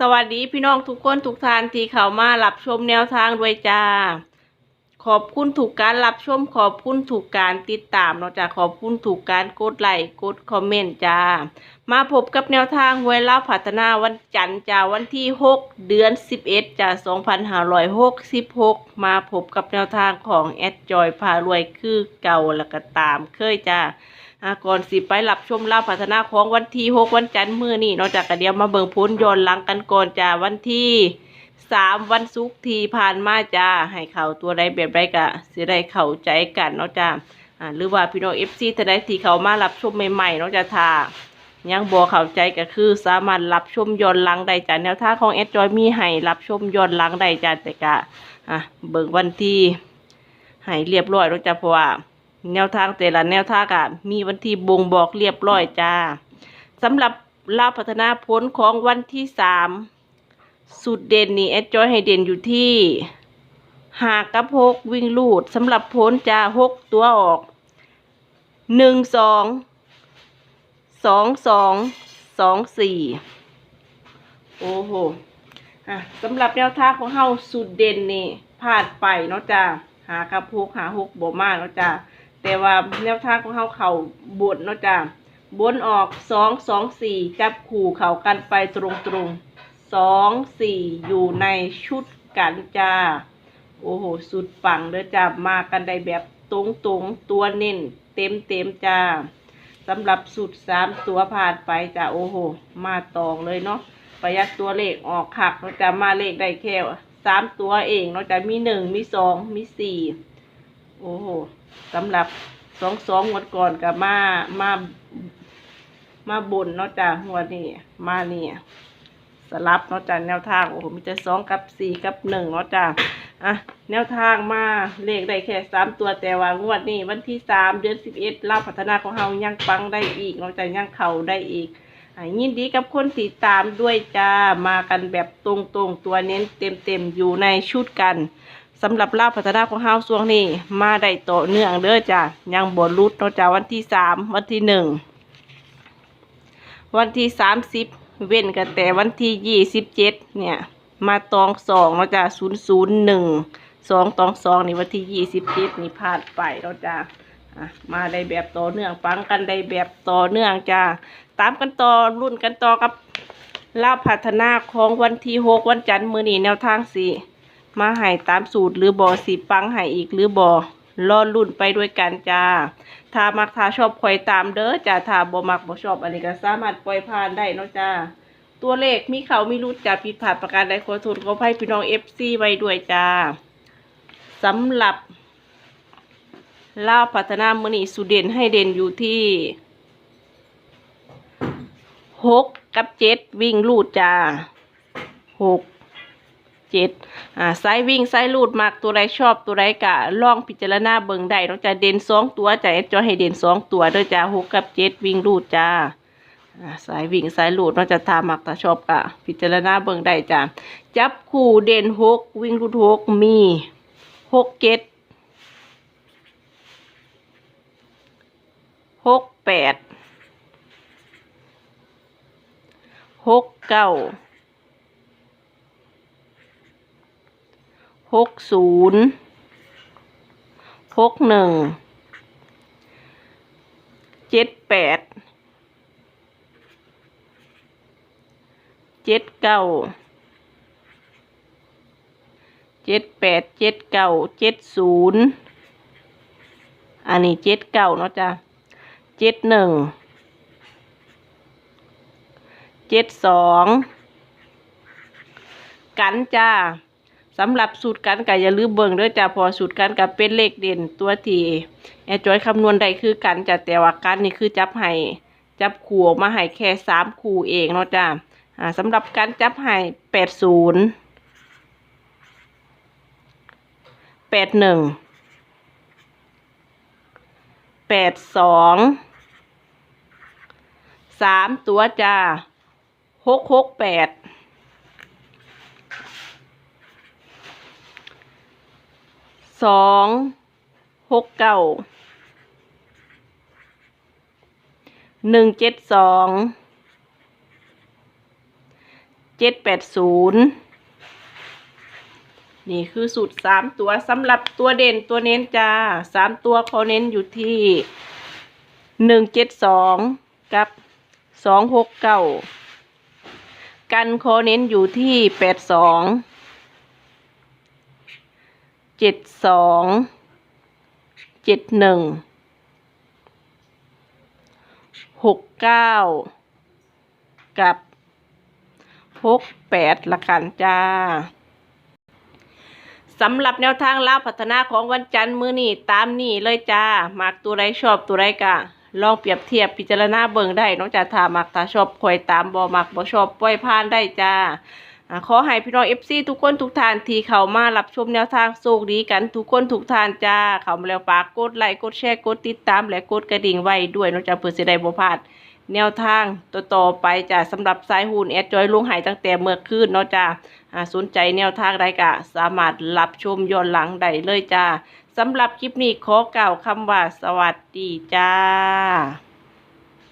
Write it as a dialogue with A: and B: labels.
A: สวัสดีพี่น้องทุกคนทุกทานที่เข้ามารับชมแนวทางด้วยจ้า ขอบคุณถูกการรับชม ขอบคุณถูกการติดตามเนาะจ้าขอบคุณถูกการกดไลค์กดคอมเมนต์จ้า มาพบกับแนวทางหวยเล่าพัฒนาวันจันทร์จ้าวันที่ 6 เดือน 11จ้า2566 มาพบกับแนวทางของแอดจอยพารวยคือเก่าแล้วก็ตามเคยจ่า ก่อนสิไปรับชมลาพัฒนาของวันที่หกวันจันทร์มื้อนี้นอกจากกระเดียวมาเบิ่งพ้นย้อนหลังกันก่อนจ้าวันที่สามวันศุกร์ที่ผ่านมาจ้าให้เขาตัวใดแบบใดกะสิได้เข้าใจกันเนาะจ้าอ่าหรือว่าพี่น้อง FC ท่านใดที่เขามารับชมใหม่ๆเนาะจ้าทายังบ่เข้าใจก็คือสามารถรับชมย้อนหลังได้จ้าแนวทาของแอดจอยมีให้รับชมย้อนหลังได้จ้าแต่กะอะเบิ่งวันที่ให้เรียบร้อยเนาะจ้าเพราะว่า แนวทางแต่ละแนวทางอะมีวันที่บ่งบอกเรียบร้อยจ้าสำหรับลาพัฒนาผลของวันที่สามสุดเด่นนี่แอดจอยให้เด่นอยู่ที่หากกับหกวิ่งลูดสำหรับผลจะหกตัวออกหนึ่งสองสองสองสองสี่โอ้โหอะสำหรับแนวทางของเฮาสุดเด่นนี่พลาดไปเนาะจ้าหากับหกหาหกบ่มากเนาะจ้า แต่ว่าแนวทางของเขาเข่าบนเนาะจ้ะบนออกสองสองสี่จับขู่เข่ากันไปตรงตรงสองสี่อยู่ในชุดกันจ้า โอ้โห สุดปังเด้อจ้ามากันได้แบบตรงตรงตัวเน้นเต็มเต็มจ้าสำหรับสุดสามตัวผ่านไปจ้าโอ้โห มาตองเลยเนาะประหยัดตัวเลขออกขักเนาะจ้ามาเลขได้แค่สามตัวเองเนาะจ้ามีหนึ่งมีสองมีสี่โอ้โห สำหรับสองสองงวดก่อนกับมามามาบนเนาะจ้ะงวดนี้มาเนี่ยสลับเนาะจ้ะแนวทางโอ้โหมีแต่สองกับสี่กับหนึ่งเนาะจ้ะอะแนวทางมาเลขได้แค่สามตัวแต่ว่างวดนี้วันที่สามเดือนสิบเอ็ดเล่าพัฒนาของเฮายังปังได้อีกเนาะจ้ะยังเข่าได้อีกอยินดีกับคนติดตามด้วยจ้า มากันแบบตรงๆ ตัวเน้นเต็มๆ อยู่ในชุดกัน สำหรับลาบพัฒนาของเฮาช่วงนี้ มาได้โตเนื่องเด้อจ้ะยังบ่รุดเนาะจ้ะวันที่สามวันที่หนึ่งวันที่สามสิบเว้นกันแต่วันที่ยี่สิบเจ็ดเนี่ย มาตองสองเนาะจ้ะศูนย์ศูนย์หนึ่งสองตองสองนี่วันที่ยี่สิบเจ็ดนี่พลาดไปเนาะจ้ะมาได้แบบต่อเนื่องฟังกันได้แบบต่อเนื่องจ้ะตามกันต่อรุ่นกันต่อกับลาบพัฒนาของวันที่หกวันจันทร์มือนีแนวทางสี่ มาให้ตามสูตรหรือบอสีปังให้อีกหรือบอรอรุ่นไปด้วยกันจ้า ถ้ามักถ้าชอบคอยตามเด้อจ้าถ้าบ่มักบ่ชอบอันนี้ก็สามารถปล่อยผ่านได้เนาะจ้า ตัวเลขมีเขามีรุดจะผิดพลาดประการใดขอโทษขออภัยพี่น้องเอฟซีไว้ด้วยจ้าสำหรับลาวพัฒนามือนีสุเด่นให้เด่นอยู่ที่หกกับเจ็ดวิ่งลูดจ้าหก เจ็ดอ่าไซวิ่งไซลูดมักตัวใดชอบตัวใดกะลองพิจารณาเบิ่งได้เนาะจ้ะเด่นสองตัวจ้ะจอให้เด่นสองตัวด้วยจ้าหกกับเจ็ดวิ่งลูดจ้าสายวิ่งสายลูดเนาจะทามักถ้าชอบกะพิจารณาเบิ่งได้จ้ะจับคู่เด่นหกวิ่งลูดหกมีหกเจ็ดหกแปดหกเก้า หกศูนย์หกหนึ่งเจ็ดแปดเจ็ดเก้าเจ็ดแปดเจ็ดเก้าเจ็ดศูนย์อันนี้เจ็ดเก้าเนาะจ้ะเจ็ดหนึ่งเจ็ดสองกันจ้า สำหรับสูตรกันก็อย่าลืมเบิ่งเด้อจ้ะพอสูตรกันกับเป็นเลขเด่นตัวทีแอจอยคำนวณได้คือกันจ้ะแต่ว่ากันนี่คือจับให้จับขู่ออกมาให้แค่สามคู่เองเนาะจ้ะอ่าสำหรับการจับให้แปดศูนย์แปดหนึ่งแปดสองสามตัวจ้าหกหกแปด สองหกเก้าหนึ่งเจ็ดสองเจ็ดแปดศูนย์นี่คือสูตรสามตัวสำหรับตัวเด่นตัวเน้นจ้าสามตัวเขาเน้นอยู่ที่หนึ่งเจ็ดสองกับสองหกเก้ากันเขาเน้นอยู่ที่แปดสอง เจ็ดสองเจ็ดหนึ่งหกเก้ากับหกแปดละกันจ้าสำหรับแนวทางลาวพัฒนาของวันจันทร์มือนี้ตามนี่เลยจ้ามักตัวใดชอบตัวใดกะลองเปรียบเทียบพิจารณาเบิ่งได้นอกจากถามักถ้าชอบคอยตามบ่มักบ่ชอบปล่อยผ่านได้จ้า ขอให้พี่น้อง FC ทุกคนทุกท่านที่เข้ามารับชมแนวทางโชคดีกันทุกคนทุกท่านจ้า เข้ามาแล้วฝากกดไลค์กดแชร์กดติดตาม และกดกระดิ่งไว้ด้วยนอกจากเพื่อสิได้บ่พลาดแนวทางต่อไปจ้ะสำหรับสายหุ่นแอดจอยลุงหายตั้งแต่เมื่อคืนเนาะจ้าอ่าสนใจแนวทางใดกะสามารถรับชมย้อนหลังได้เลยจ้าสำหรับคลิปนี้ขอกล่าวคำว่าสวัสดีจ้า